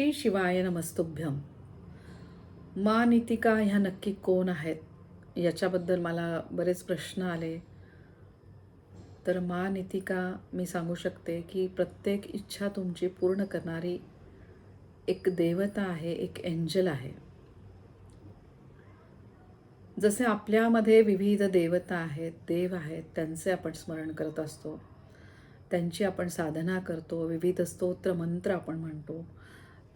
श्री शिवाय नमस्तुभ्यम मा नितिका ह्या नक्की कोण आहेत? याच्याबद्दल मला बरेच प्रश्न आले. तर मा नितिका मी सांगू शकते की प्रत्येक इच्छा तुमची पूर्ण करणारी एक देवता आहे एक एंजल आहे. जसे आपल्यामध्ये विविध देवता आहेत देव आहेत त्यांचे आपण स्मरण करत असतो. त्यांची आपण साधना करतो विविध स्तोत्र मंत्र आपण म्हणतो.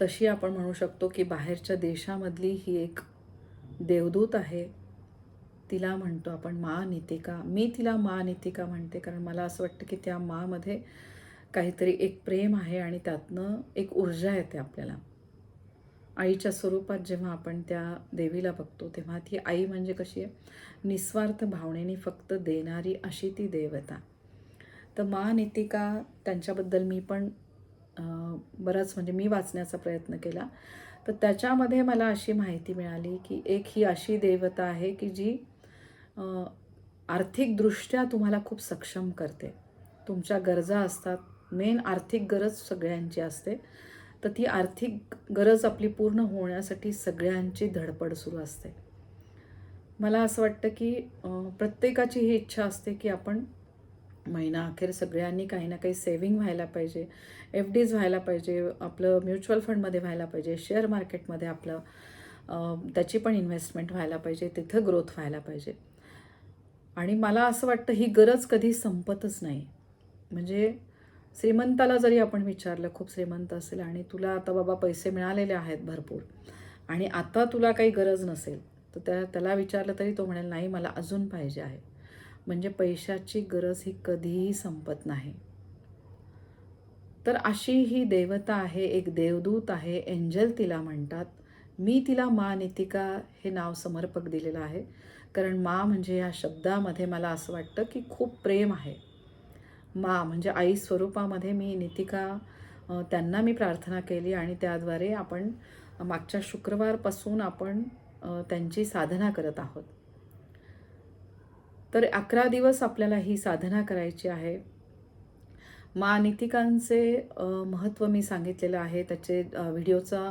तशी आपण म्हणू शकतो की बाहेरच्या देशामधली ही एक देवदूत आहे. तिला म्हणतो आपण मा नितिका. मी तिला मा नितिका म्हणते कारण मला असं वाटतं की त्या मामध्ये काहीतरी एक प्रेम आहे आणि त्यातनं एक ऊर्जा येते आपल्याला. आईच्या स्वरूपात जेव्हा आपण त्या देवीला बघतो तेव्हा ती आई म्हणजे कशी आहे? निस्वार्थ भावनेने फक्त देणारी अशी ती देवता. तर मा नितिका त्यांच्याबद्दल मी पण बराच म्हणजे मी वाचण्याचा प्रयत्न केला. तर त्याच्यामध्ये मला अशी माहिती मिळाली की एक ही अशी देवता आहे की जी आर्थिकदृष्ट्या तुम्हाला खूप सक्षम करते. तुमच्या गरजा असतात. मेन आर्थिक गरज सगळ्यांची असते. तर ती आर्थिक गरज आपली पूर्ण होण्यासाठी सगळ्यांची धडपड सुरू असते. मला असं वाटतं की प्रत्येकाची ही इच्छा असते की आपण महिना अखेर सगळ्यांनी काही ना काही सेविंग व्हायला पाहिजे. एफ डीज व्हायला पाहिजे आपलं म्युच्युअल फंडमध्ये व्हायला पाहिजे शेअर मार्केटमध्ये आपलं त्याची पण इन्व्हेस्टमेंट व्हायला पाहिजे तिथं ग्रोथ व्हायला पाहिजे. आणि मला असं वाटतं ही गरज कधी संपतच नाही. म्हणजे श्रीमंताला जरी आपण विचारलं खूप श्रीमंत असेल आणि तुला आता बाबा पैसे मिळालेले आहेत भरपूर आणि आता तुला काही गरज नसेल तर त्या त्याला विचारलं तरी तो म्हणेल नाही मला अजून पाहिजे आहे. म्हणजे पैशाची गरज ही कधीही संपत नाही. तर अशी ही देवता आहे एक देवदूत आहे एंजल तिला म्हणतात. मी तिला मा नितिका हे नाव समर्पक दिलेलं आहे. कारण मा म्हणजे या शब्दामध्ये मला असं वाटतं की खूप प्रेम आहे. मा म्हणजे आई स्वरूपामध्ये मी नितिका त्यांना मी प्रार्थना केली आणि त्याद्वारे आपण मागच्या शुक्रवारपासून आपण त्यांची साधना करत आहोत. तर अकरा दिवस आपल्याला ही साधना करायची आहे. मा नितिकांचे महत्त्व मी सांगितलेलं आहे. त्याचे व्हिडिओचा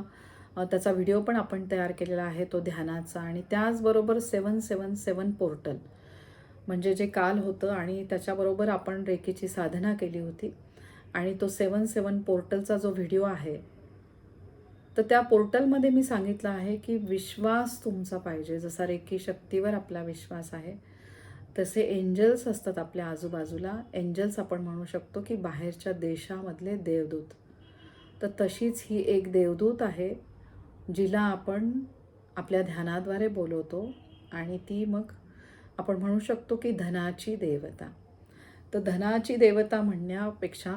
त्याचा व्हिडिओ पण आपण तयार केलेला आहे तो ध्यानाचा आणि त्याचबरोबर सेवन सेवन सेवन पोर्टल. म्हणजे जे काल होतं आणि त्याच्याबरोबर आपण रेकीची साधना केली होती आणि तो सेवन सेवन पोर्टलचा जो व्हिडिओ आहे तर त्या पोर्टलमध्ये मी सांगितलं आहे की विश्वास तुमचा पाहिजे. जसा रेकी शक्तीवर आपला विश्वास आहे तसे एंजल्स असतात आपल्या आजूबाजूला. एंजल्स आपण म्हणू शकतो की बाहेरच्या देशामधले देवदूत. तर तशीच ही एक देवदूत आहे जिला आपण आपल्या ध्यानाद्वारे बोलवतो आणि ती मग आपण म्हणू शकतो की धनाची देवता. तर धनाची देवता म्हणण्यापेक्षा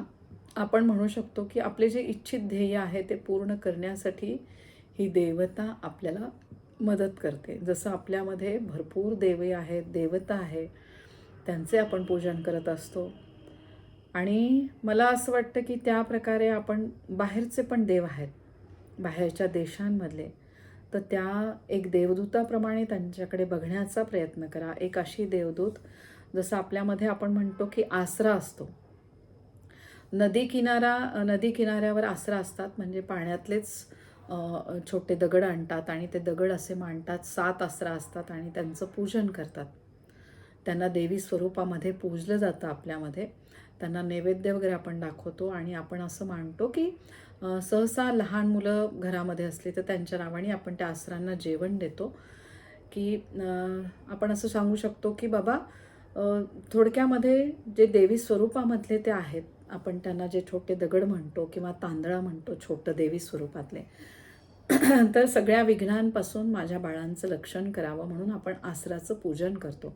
आपण म्हणू शकतो की आपले जे इच्छित ध्येय आहे ते पूर्ण करण्यासाठी ही देवता आपल्याला मदत करते. जसं आपल्यामध्ये भरपूर देवे आहेत देवता आहे त्यांचे आपण पूजन करत असतो. आणि मला असं वाटतं की त्या प्रकारे आपण बाहेरचे पण देव आहेत. बाहेरच्या देशांमधले. तर त्या एक देवदूताप्रमाणे त्यांच्याकडे बघण्याचा प्रयत्न करा. एक अशी देवदूत जसं आपल्यामध्ये आपण म्हणतो की आसरा असतो. नदी किनारा नदी किनाऱ्यावर आसरा असतात. म्हणजे पाण्यातलेच छोटे दगड आणतात आणि ते दगड असे मांडतात सात आसरा असतात आणि त्यांचं पूजन करतात. त्यांना देवी स्वरूपामध्ये पूजलं जातं आपल्यामध्ये. त्यांना नैवेद्य वगैरे आपण दाखवतो आणि आपण असं मानतो की सहसा लहान मुलं घरामध्ये असली तर त्यांच्या नावाने आपण त्या आसरांना जेवण देतो. की आपण असं सांगू शकतो की बाबा थोडक्यामध्ये जे देवी स्वरूपामधले ते आहेत. आपण त्यांना जे छोटे दगड म्हणतो किंवा तांदळा म्हणतो छोटं देवी स्वरूपातले. तर सगळ्या विघ्नांपासून माझ्या बाळांचं लक्षण करावं म्हणून आपण आसराचं पूजन करतो.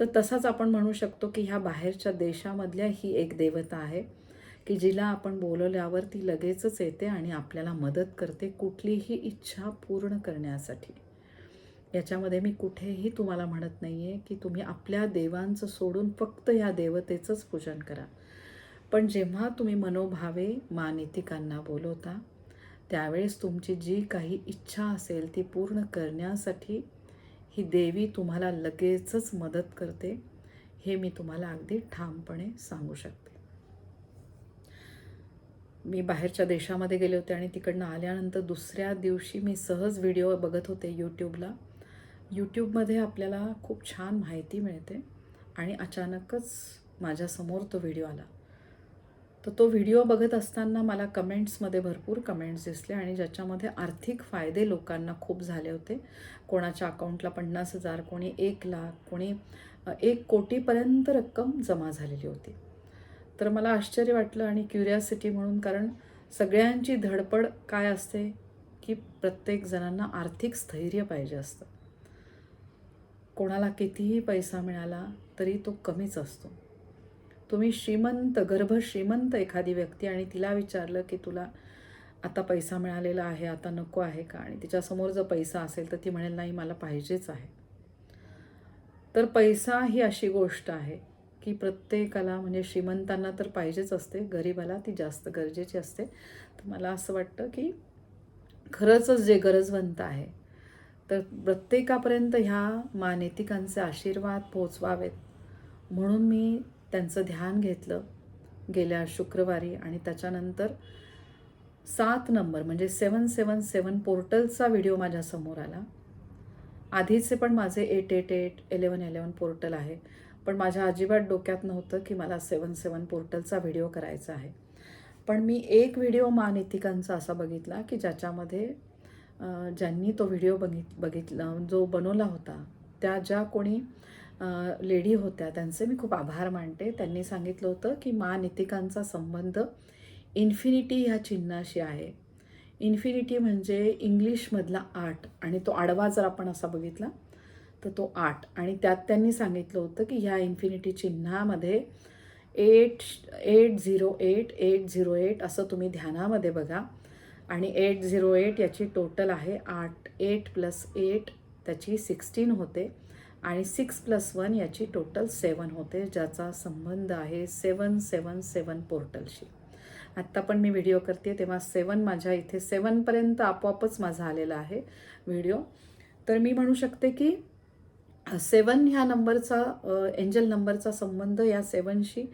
तर तसाच आपण म्हणू शकतो की ह्या बाहेरच्या देशामधल्या ही एक देवता आहे की जिला आपण बोलवल्यावर ती लगेचच येते आणि आपल्याला मदत करते कुठलीही इच्छा पूर्ण करण्यासाठी. याच्यामध्ये मी कुठेही तुम्हाला म्हणत नाही आहे की तुम्ही आपल्या देवांचं सोडून फक्त ह्या देवतेचंच पूजन करा. पण जेव्हा तुम्ही मनोभावे मानितिकांना बोलवता त्यावेळेस तुमची जी काही इच्छा असेल ती पूर्ण करण्यासाठी ही देवी तुम्हाला लगेचच मदत करते. हे मी तुम्हाला अगदी ठामपणे सांगू शकते. मी बाहेरच्या देशामध्ये गेले होते आणि तिकडनं आल्यानंतर दुसऱ्या दिवशी मी सहज व्हिडिओ बघत होते यूट्यूबला. यूट्यूबमध्ये आपल्याला खूप छान माहिती मिळते आणि अचानकच माझ्यासमोर तो व्हिडिओ आला. तर तो व्हिडिओ बघत असताना मला कमेंट्समध्ये भरपूर कमेंट्स दिसले आणि ज्याच्यामध्ये आर्थिक फायदे लोकांना खूप झाले होते. कोणाच्या अकाउंटला पन्नास हजार कोणी एक लाख कोणी एक कोटीपर्यंत रक्कम जमा झालेली होती. तर मला आश्चर्य वाटलं आणि क्युरियासिटी म्हणून कारण सगळ्यांची धडपड काय असते? की प्रत्येक जणांना आर्थिक स्थैर्य पाहिजे असतं. कोणाला कितीही पैसा मिळाला तरी तो कमीच असतो. तुम्ही श्रीमंत गर्भ श्रीमंत एखादी व्यक्ती आणि तिला विचारलं की तुला आता पैसा मिळालेला आहे आता नको आहे का? आणि तिच्यासमोर जर पैसा असेल तर ती म्हणेल नाही मला पाहिजेच आहे. तर पैसा ही अशी गोष्ट आहे की प्रत्येकाला म्हणजे श्रीमंतांना तर पाहिजेच असते गरीबाला ती जास्त गरजेची असते. तर मला असं वाटतं की खरंचच जे गरजवंत आहे तर प्रत्येकापर्यंत ह्या मानेतिकांचे आशीर्वाद पोचवावेत म्हणून मी त्यांचं ध्यान घेतलं गेल्या शुक्रवारी आणि त्याच्यानंतर सात नंबर म्हणजे सेवन सेवन सेवन पोर्टलचा व्हिडिओ माझ्यासमोर आला. आधीचे पण माझे eight eight eight eleven eleven portal आहे पण माझ्या अजिबात डोक्यात नव्हतं की मला सेवन सेवन पोर्टलचा व्हिडिओ करायचा आहे. पण मी एक व्हिडिओ मानितिकांचा असा बघितला की ज्याच्यामध्ये ज्यांनी तो व्हिडिओ बघित बघितला जो बनवला होता त्या ज्या कोणी लेडी होत्या. त्यांचे मी खूप आभार मानते. त्यांनी सांगितलं होतं की मा नितिकांचा संबंध इन्फिनिटी ह्या चिन्हाशी आहे. इन्फिनिटी म्हणजे इंग्लिशमधला आठ आणि तो आडवा जर आपण असा बघितला तर तो आठ. आणि त्यात त्यांनी सांगितलं होतं की ह्या infinity चिन्हामध्ये eight eight zero eight eight zero eight असं तुम्ही ध्यानामध्ये बघा. आणि एट झिरो एट याची टोटल आहे आठ एट प्लस एट त्याची सिक्स्टीन होते. आणि सिक्स प्लस वन याची टोटल सेवन होते ज्याचा संबंध आहे सेवन सेवन सेवन पोर्टलशी आत्ता पण मी व्हिडिओ करते तेव्हा सेवन माझ्या इथे सेवनपर्यंत आपोआपच माझा आलेला आहे व्हिडिओ तर मी म्हणू शकते की सेवन ह्या नंबरचा एंजल नंबरचा संबंध या सेवनशी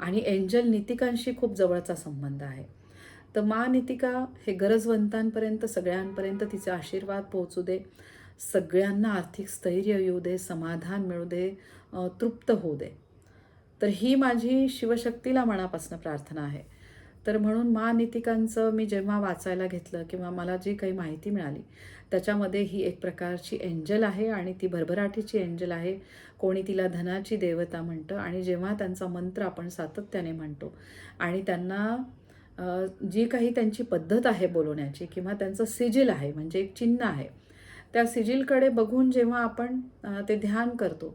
आणि एंजल नितिकांशी खूप जवळचा संबंध आहे. तर मा नितिका हे गरजवंतांपर्यंत सगळ्यांपर्यंत तिचे आशीर्वाद पोहोचू दे. सगळ्यांना आर्थिक स्थैर्य येऊ दे समाधान मिळू दे तृप्त होऊ दे. तर ही माझी शिवशक्तीला मनापासून प्रार्थना आहे. तर म्हणून महानितिकांचं मी जेव्हा वाचायला घेतलं किंवा मला जी काही माहिती मिळाली त्याच्यामध्ये ही एक प्रकारची एंजल आहे आणि ती भरभराटीची एंजल आहे. कोणी तिला धनाची देवता म्हणतं आणि जेव्हा त्यांचा मंत्र आपण सातत्याने म्हणतो आणि त्यांना जी काही त्यांची पद्धत आहे बोलवण्याची किंवा त्यांचं सिजिल आहे म्हणजे एक चिन्ह आहे त्या सिजिलकडे बघून जेव्हा आपण ते ध्यान करतो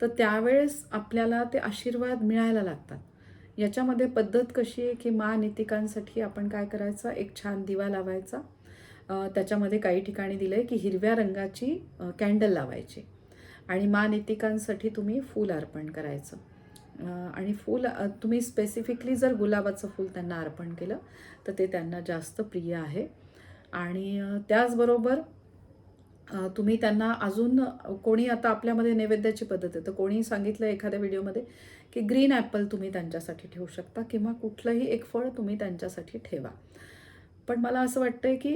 तर त्यावेळेस आपल्याला ते आशीर्वाद मिळायला लागतात. याच्यामध्ये पद्धत कशी आहे की मा नितिकांसाठी आपण काय करायचं? एक छान दिवा लावायचा. त्याच्यामध्ये काही ठिकाणी दिलं आहे की हिरव्या रंगाची कॅन्डल लावायची आणि मा नितिकांसाठी तुम्ही फूल अर्पण करायचं. आणि फूल तुम्ही स्पेसिफिकली जर गुलाबाचं फूल त्यांना अर्पण केलं तर ते त्यांना जास्त प्रिय आहे. आणि त्याचबरोबर तुम्ही त्यांना अजून कोणी आता आपल्यामध्ये नैवेद्याची पद्धत आहे तर कोणी सांगितलं एखाद्या व्हिडिओमध्ये की ग्रीन ॲपल तुम्ही त्यांच्यासाठी ठेवू शकता किंवा कुठलंही एक फळ तुम्ही त्यांच्यासाठी ठेवा. पण मला असं वाटतंय की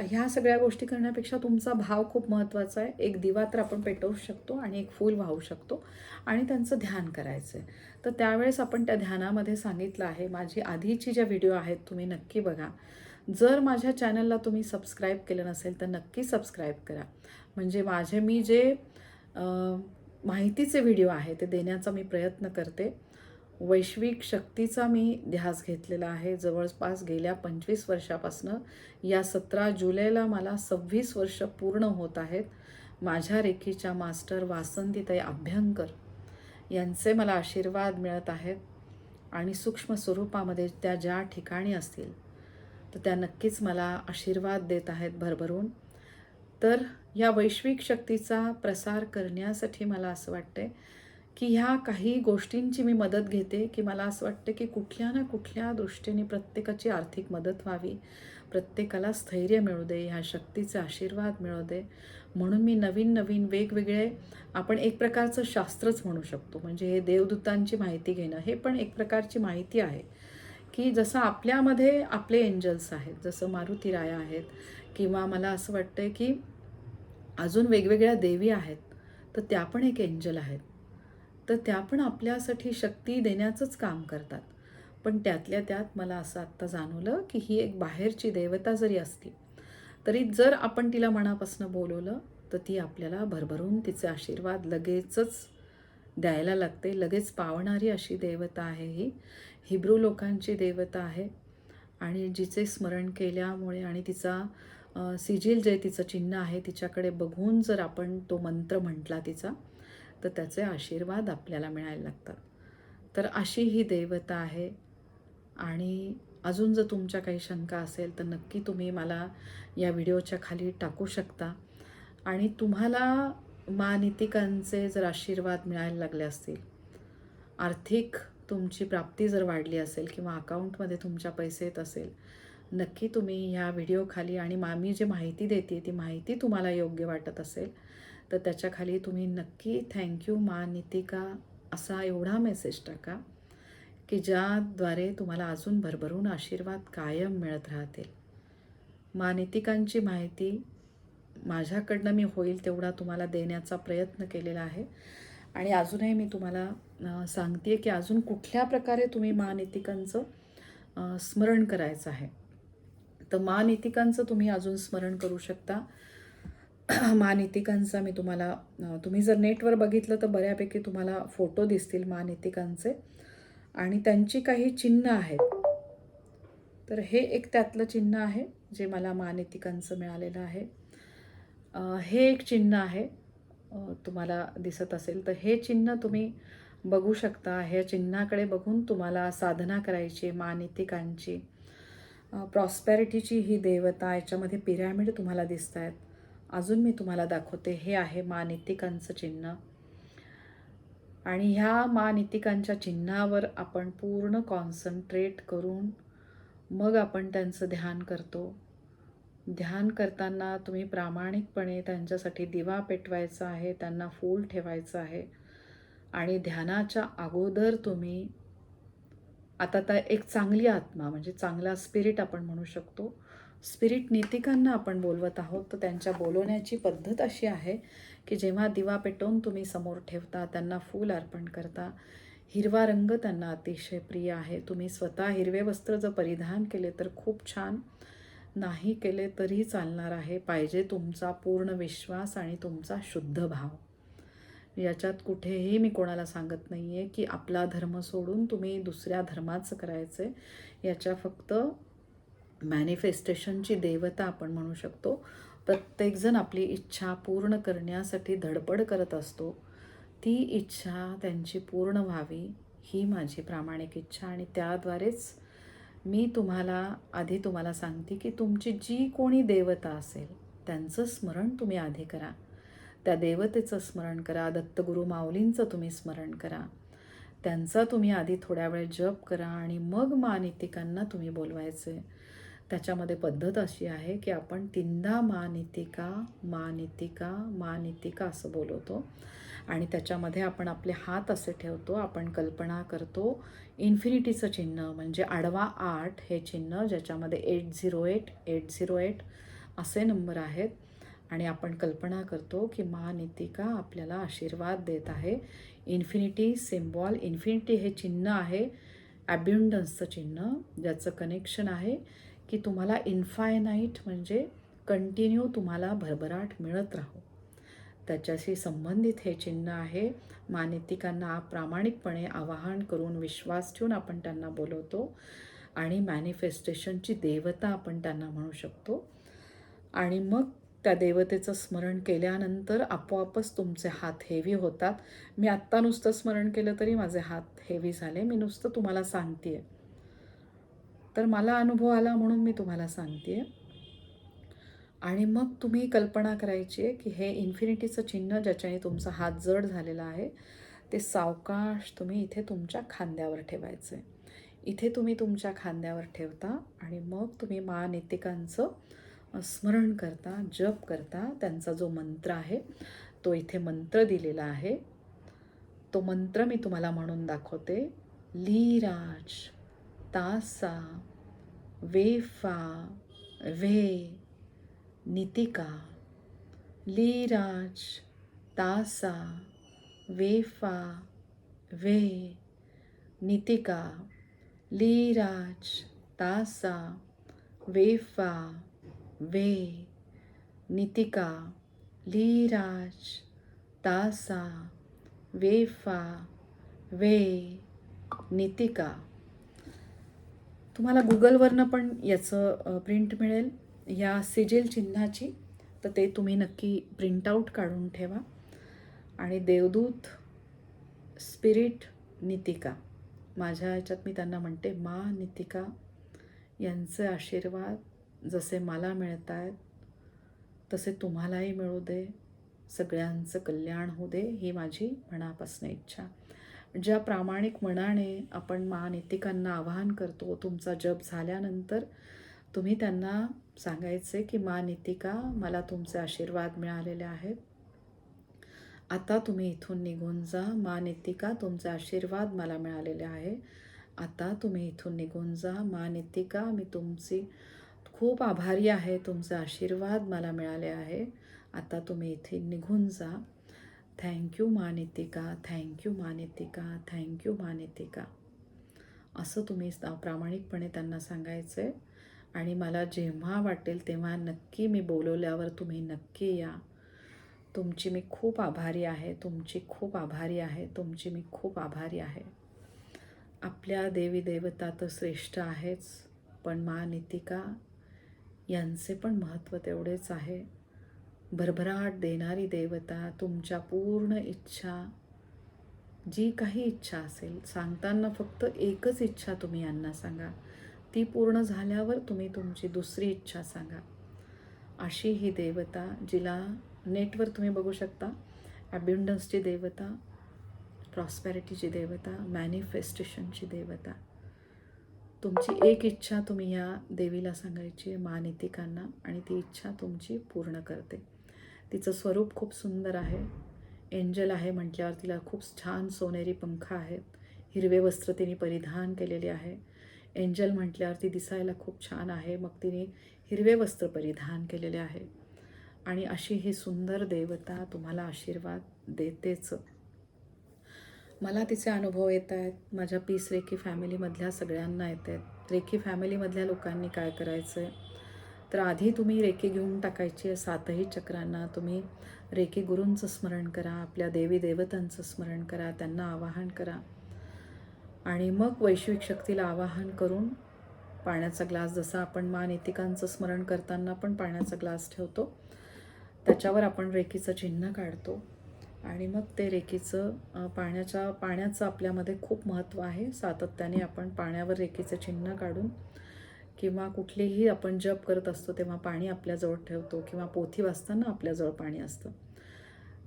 ह्या सगळ्या गोष्टी करण्यापेक्षा तुमचा भाव खूप महत्त्वाचा आहे. एक दिवा तर आपण पेटवू शकतो आणि एक फूल वाहू शकतो आणि त्यांचं ध्यान करायचं आहे तर त्यावेळेस आपण त्या ध्यानामध्ये सांगितलं आहे. माझी आधीची ज्या व्हिडिओ आहेत तुम्ही नक्की बघा. जर माझ्या चॅनलला तुम्ही सबस्क्राईब केलं नसेल तर नक्की सबस्क्राईब करा. म्हणजे माझे मी जे माहितीचे व्हिडिओ आहे ते देण्याचा मी प्रयत्न करते. वैश्विक शक्तीचा मी ध्यास घेतलेला आहे. जवळपास गेल्या पंचवीस वर्षापासनं या सतरा जुलैला मला सव्वीस वर्ष पूर्ण होत आहेत. माझ्या रेखीच्या मास्टर वासंतीताई अभ्यंकर यांचे मला आशीर्वाद मिळत आहेत. आणि सूक्ष्म स्वरूपामध्ये त्या ज्या ठिकाणी असतील तर त्या नक्कीच मला आशीर्वाद देत आहेत भरभरून. तर या वैश्विक शक्तीचा प्रसार करण्यासाठी मला असं वाटते की ह्या काही गोष्टींची मी मदत घेते की मला असं वाटतं की कुठल्या ना कुठल्या दृष्टीने प्रत्येकाची आर्थिक मदत व्हावी प्रत्येकाला स्थैर्य मिळू दे ह्या शक्तीचे आशीर्वाद मिळू दे. म्हणून मी नवीन नवीन वेगवेगळे आपण एक प्रकारचं शास्त्रच म्हणू शकतो. म्हणजे हे देवदूतांची माहिती घेणं हे पण एक प्रकारची माहिती आहे. की जसं आपल्यामध्ये आपले एंजल्स आहेत जसं मारुती राया आहेत किंवा मला असं वाटतं की अजून वेगवेगळ्या देवी आहेत तर त्या पण एक एंजल आहेत. तर त्या पण आपल्यासाठी शक्ती देण्याचंच काम करतात. पण त्यातल्या त्यात मला असं आत्ता जाणवलं की ही एक बाहेरची देवता जरी असली तरी जर आपण तिला मनापासून बोलवलं तर ती आपल्याला भरभरून तिचे आशीर्वाद लगेचच द्यायला लागते. लगेच पावणारी अशी देवता आहे ही. हिब्रू लोकांची देवता आहे. आणि जिचे स्मरण केल्यामुळे आणि तिचा सिजिल जे तिचं चिन्ह आहे तिच्याकडे बघून जर आपण तो मंत्र म्हटला तिचा तर त्याचे आशीर्वाद आपल्याला मिळायला लागतात. तर अशी ही देवता आहे. आणि अजून जर तुमच्या काही शंका असेल तर नक्की तुम्ही मला या व्हिडिओच्या खाली टाकू शकता. आणि तुम्हाला मानितिकांचे जर आशीर्वाद मिळायला लागले असतील आर्थिक तुमची प्राप्ती जर वाढली असेल किंवा अकाउंटमध्ये तुमच्या पैसे येत असेल नक्की तुम्ही ह्या व्हिडिओखाली आणि मा मी जी माहिती देते ती माहिती तुम्हाला योग्य वाटत असेल तर त्याच्याखाली तुम्ही नक्की थँक्यू मा नितिका असा एवढा मेसेज टाका की ज्याद्वारे तुम्हाला अजून भरभरून आशीर्वाद कायम मिळत राहतील. मा नितिकांची माहिती माझ्याकडनं मी होईल तेवढा तुम्हाला देण्याचा प्रयत्न केलेला आहे. आणि अजूनही मी तुम्हाला सांगते की अजून कुठल्या प्रकारे तुम्ही महानितिकांचं स्मरण करायचं आहे? तर महानितिकांचं तुम्ही अजून स्मरण करू शकता. महानितिकांचा मी तुम्हाला तुम्ही जर नेटवर बघितलं तर बऱ्यापैकी तुम्हाला फोटो दिसतील महानितिकांचे. आणि त्यांची काही चिन्ह आहेत. तर हे एक त्यातलं चिन्ह आहे जे मला महानितिकांचं मिळालेलं आहे. हे एक चिन्ह आहे. तुम्हाला दिसत असेल. तर हे चिन्ह तुम्ही बघू शकता ह्या चिन्हाकडे बघून तुम्हाला साधना करायची मानितिकांची प्रॉस्पॅरिटीची ही देवता याच्यामध्ये पिरॅमिड तुम्हाला दिसत आहेत अजून मी तुम्हाला दाखवते हे आहे मानितिकांचं चिन्ह. आणि ह्या मानितिकांच्या चिन्हावर आपण पूर्ण कॉन्सन्ट्रेट करून मग आपण त्यांचं ध्यान करतो. ध्यान करताना तुम्ही प्रामाणिकपणे त्यांच्यासाठी दिवा पेटवायचा आहे त्यांना फूल ठेवायचं आहे. आणि ध्यानाच्या अगोदर तुम्ही आता तर एक चांगली आत्मा म्हणजे चांगला स्पिरिट आपण म्हणू शकतो. स्पिरिट नीतिकांना आपण बोलवत आहोत तर त्यांच्या बोलवण्याची पद्धत अशी आहे की जेव्हा दिवा पेटवून तुम्ही समोर ठेवता त्यांना फूल अर्पण करता. हिरवा रंग त्यांना अतिशय प्रिय आहे. तुम्ही स्वतः हिरवे वस्त्र जर परिधान केले तर खूप छान. नाही केले तरी चालणार आहे. पाहिजे तुमचा पूर्ण विश्वास आणि तुमचा शुद्ध भाव. याच्यात कुठेही मी कोणाला सांगत नाही आहे की आपला धर्म सोडून तुम्ही दुसऱ्या धर्माचं करायचं आहे याच्या फक्त मॅनिफेस्टेशनची देवता आपण म्हणू शकतो. प्रत्येकजण आपली इच्छा पूर्ण करण्यासाठी धडपड करत असतो. ती इच्छा त्यांची पूर्ण व्हावी ही माझी प्रामाणिक इच्छा आणि त्याद्वारेच मी तुम्हाला आधी तुम्हाला सांगते की तुमची जी कोणी देवता असेल त्यांचं स्मरण तुम्ही आधी करा. त्या देवतेचं स्मरण करा. दत्तगुरू माऊलींचं तुम्ही स्मरण करा. त्यांचा तुम्ही आधी थोड्या वेळ जप करा आणि मग मानितिकांना तुम्ही बोलवायचं. त्याच्यामध्ये पद्धत अशी आहे की आपण तीनदा मानितिका मानितिका मानितिका असं बोलवतो. आणि त्याच्यामध्ये आपण आपले हात असे ठेवतो आपण कल्पना करतो. इन्फिनिटीचं चिन्ह म्हणजे आडवा आठ हे चिन्ह ज्याच्यामध्ये eight zero eight eight zero eight असे नंबर आहेत. आणि आपण कल्पना करतो की महानितिका आपल्याला आशीर्वाद देत आहे. इन्फिनिटी सिम्बॉल इन्फिनिटी हे चिन्ह आहे. ॲब्युंडन्सचं चिन्ह ज्याचं कनेक्शन आहे की तुम्हाला इन्फायनाईट म्हणजे कंटिन्यू तुम्हाला भरभराट मिळत राहो. त्याच्याशी संबंधित हे चिन्ह आहे. मानितिकांना प्रामाणिकपणे आवाहन करून विश्वास ठेवून आपण त्यांना बोलवतो आणि मॅनिफेस्टेशनची देवता आपण त्यांना म्हणू शकतो. आणि मग त्या देवतेचं स्मरण केल्यानंतर आपोआपच तुमचे हात हेवी होतात. मी आत्ता नुसतं स्मरण केलं तरी माझे हात हेवी झाले. मी नुसतं तुम्हाला सांगते तर मला अनुभव आला म्हणून मी तुम्हाला सांगते आणि मग तुम्ही कल्पना करायची आहे की हे इन्फिनिटीचं चिन्ह ज्याच्याने तुमचा हात जड झालेला आहे ते सावकाश तुम्ही इथे तुमच्या खांद्यावर ठेवायचं आहे इथे तुम्ही तुमच्या खांद्यावर ठेवता आणि मग तुम्ही महानितिकांचं स्मरण करता जप करता त्यांचा जो मंत्र आहे तो इथे मंत्र दिलेला आहे. तो मंत्र मी तुम्हाला म्हणून दाखवते. लीराज तासा वेफा वे नितिका. लीराज तासा वेफा वे नितिका. लीराज तासा वेफा वे नितिका लीराज तासा वेफा वे नितिका. तुम्हाला गुगलवरनं पण याचं प्रिंट मिळेल. या सिजिल चिन्हाची तर ते तुम्ही नक्की प्रिंटआउट काढून ठेवा. आणि देवदूत स्पिरिट नितिका. माझ्या ह्याच्यात मी त्यांना म्हणते मा नितिका यांचे आशीर्वाद. जसे मला मिळत आहेत तसे तुम्हालाही मिळू दे. सगळ्यांचं कल्याण होऊ दे ही माझी मनापासून इच्छा. ज्या प्रामाणिक मनाने आपण महानितिकांना आवाहन करतो तुमचा जप झाल्यानंतर तुम्ही त्यांना सांगायचे की महानितिका मला तुमचे आशीर्वाद मिळालेले आहेत. आता तुम्ही इथून निघून जा. महानितिका तुमचे आशीर्वाद मला मिळालेले आहे. आता तुम्ही इथून निघून जा. महानितिका मी तुमची खूप आभारी आहे तुमचा आशीर्वाद मला मिळाले आहे. आता तुम्ही इथे निघून जा. थँक्यू मानितिका थँक्यू मानितिका थँक्यू मानितिका असं तुम्ही प्रामाणिकपणे त्यांना सांगायचं आहे आणि मला जेव्हा वाटेल तेव्हा नक्की मी बोलवल्यावर तुम्ही नक्की या. तुमची मी खूप आभारी आहे. तुमची खूप आभारी आहे. तुमची मी खूप आभारी आहे. आपल्या देवी देवता तर श्रेष्ठ आहेच. पण मा नितिका यांचे पण महत्त्व तेवढेच आहे. भरभराट देणारी देवता तुमच्या पूर्ण इच्छा जी काही इच्छा असेल सांगताना फक्त एकच इच्छा तुम्ही यांना सांगा. ती पूर्ण झाल्यावर तुम्ही तुमची दुसरी इच्छा सांगा. अशी ही देवता जिला नेटवर तुम्ही बघू शकता. ॲब्युंडन्सची देवता प्रॉस्पॅरिटीची देवता मॅनिफेस्टेशनची देवता. तुमची एक इच्छा तुम्ही या देवीला सांगायची आहे मानितिकांना आणि ती इच्छा तुमची पूर्ण करते. तिचं स्वरूप खूप सुंदर आहे. एंजल आहे म्हटल्यावर तिला खूप छान सोनेरी पंख आहेत. हिरवे वस्त्र तिने परिधान केलेले आहे. एंजल म्हटल्यावर ती दिसायला खूप छान आहे. मग तिने हिरवे वस्त्र परिधान केलेले आहे. आणि अशी ही सुंदर देवता तुम्हाला आशीर्वाद देतेच. मला तिचे अनुभव येत आहेत. माझ्या पीस रेखी फॅमिलीमधल्या सगळ्यांना येत आहेत. रेखी फॅमिलीमधल्या लोकांनी काय करायचं आहे तर आधी तुम्ही रेखी घेऊन टाकायची आहे सातही चक्रांना. तुम्ही रेखी गुरूंचं स्मरण करा आपल्या देवी देवतांचं स्मरण करा त्यांना आवाहन करा. आणि मग वैश्विक शक्तीला आवाहन करून पाण्याचा ग्लास जसा आपण मान नितिकांचं स्मरण करताना पण पाण्याचा ग्लास ठेवतो त्याच्यावर आपण रेखीचं चिन्ह काढतो. आणि मग ते रेखीचं पाण्याच्या पाण्याचं आपल्यामध्ये खूप महत्त्व आहे. सातत्याने आपण पाण्यावर रेखीचं चिन्ह काढून किंवा कुठलीही आपण जप करत असतो तेव्हा पाणी आपल्याजवळ ठेवतो किंवा पोथी वाचताना आपल्याजवळ पाणी असतं.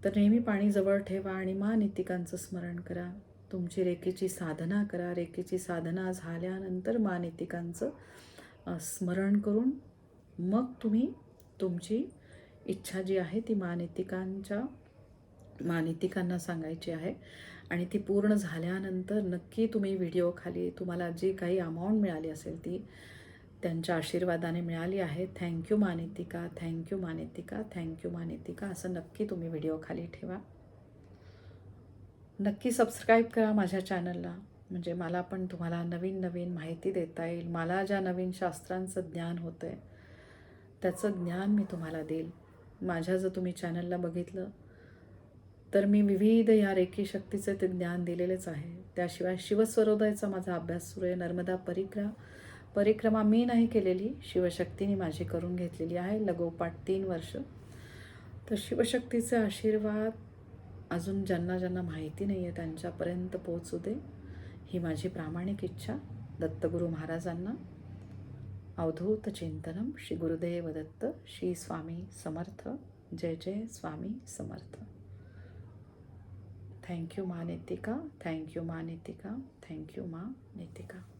तर नेहमी पाणी जवळ ठेवा आणि मा नितिकांचं स्मरण करा. तुमची रेखेची साधना करा. रेखेची साधना झाल्यानंतर मा नितिकांचं स्मरण करून मग तुम्ही तुमची इच्छा जी आहे ती मानितिकांच्या मानितिकांना सांगायची आहे. आणि ती पूर्ण झाल्यानंतर नक्की तुम्ही व्हिडिओ खाली तुम्हाला जी काही अमाऊंट मिळाली असेल ती त्यांच्या आशीर्वादाने मिळाली आहे. थँक्यू मानितिका. थँक्यू मानितिका. थँक्यू मानितिका. असं नक्की तुम्ही व्हिडिओ खाली ठेवा. नक्की सबस्क्राईब करा माझ्या चॅनलला म्हणजे मला पण तुम्हाला नवीन नवीन माहिती देता येईल. मला ज्या नवीन शास्त्रांचं ज्ञान होतं आहे त्याचं ज्ञान मी तुम्हाला देईल. माझ्या जर तुम्ही चॅनलला बघितलं तर मी विविध या रेखी शक्तीचे ते ज्ञान दिलेलेच आहे. त्याशिवाय शिवस्वरोदयाचा माझा अभ्यास सुरू आहे. नर्मदा परिक्रमा परिक्रमा मी नाही केलेली शिवशक्तीने माझी करून घेतलेली आहे. लगोपाठ तीन वर्ष. तर शिवशक्तीचे आशीर्वाद अजून ज्यांना ज्यांना माहिती नाही आहे त्यांच्यापर्यंत पोहोचू दे ही माझी प्रामाणिक इच्छा. दत्तगुरू महाराजांना अवधूत चिंतनम श्री गुरुदेव दत्त. श्री स्वामी समर्थ. जय जय स्वामी समर्थ. थँक्यू मा नेतिका थँक्यू मा नेतिका थँक्यू मा नेतिका